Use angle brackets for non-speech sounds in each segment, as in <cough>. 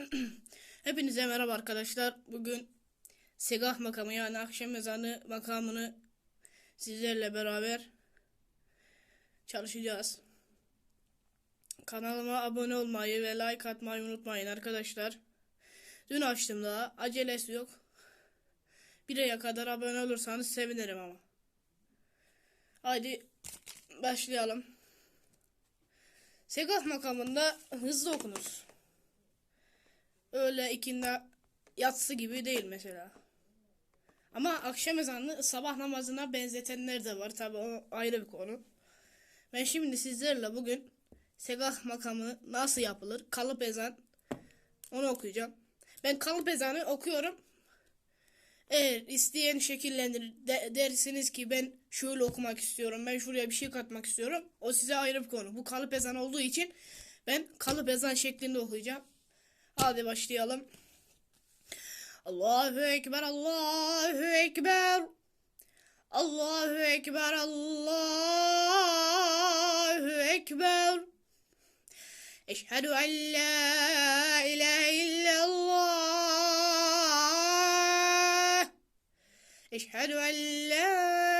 <clears throat> Hepinize merhaba arkadaşlar. Bugün Segah makamı yani akşam ezanı makamını sizlerle beraber çalışacağız. Kanalıma abone olmayı ve like atmayı unutmayın arkadaşlar. Dün açtım daha. Acelesi yok. Bir aya kadar abone olursanız sevinirim ama. Haydi başlayalım. Segah makamında hızlı okunur. Öyle ikindi yatsı gibi değil mesela. Ama akşam ezanını sabah namazına benzetenler de var. Tabi o ayrı bir konu. Ben şimdi sizlerle bugün segah makamı nasıl yapılır? Kalıp ezan. Onu okuyacağım. Ben kalıp ezanı okuyorum. Eğer isteyen şekillendir de- dersiniz ki ben şöyle okumak istiyorum. Ben şuraya bir şey katmak istiyorum. O size ayrı bir konu. Bu kalıp ezan olduğu için ben kalıp ezan şeklinde okuyacağım. Hadi başlayalım. Allahu Ekber, Allahu Ekber. Allahu Ekber, Allahu Ekber. Eşhedü en la ilahe illallah. Eşhedü en la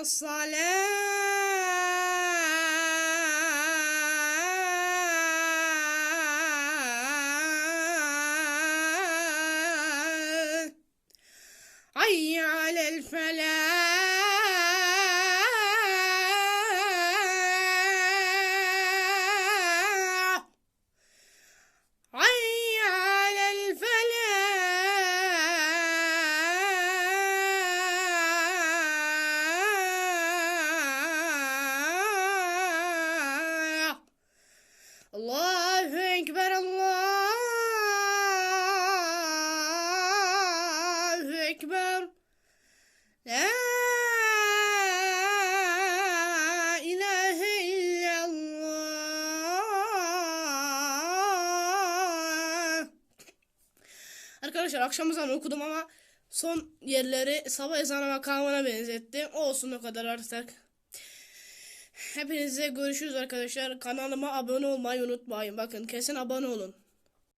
الصلاة. حي على الفلاح. Ekber. La ilahe illallah. Arkadaşlar akşam ezanı okudum ama son yerleri sabah ezanı makamına benzettim. Olsun o kadar artık. Hepinize görüşürüz arkadaşlar. Kanalıma abone olmayı unutmayın. Bakın kesin abone olun.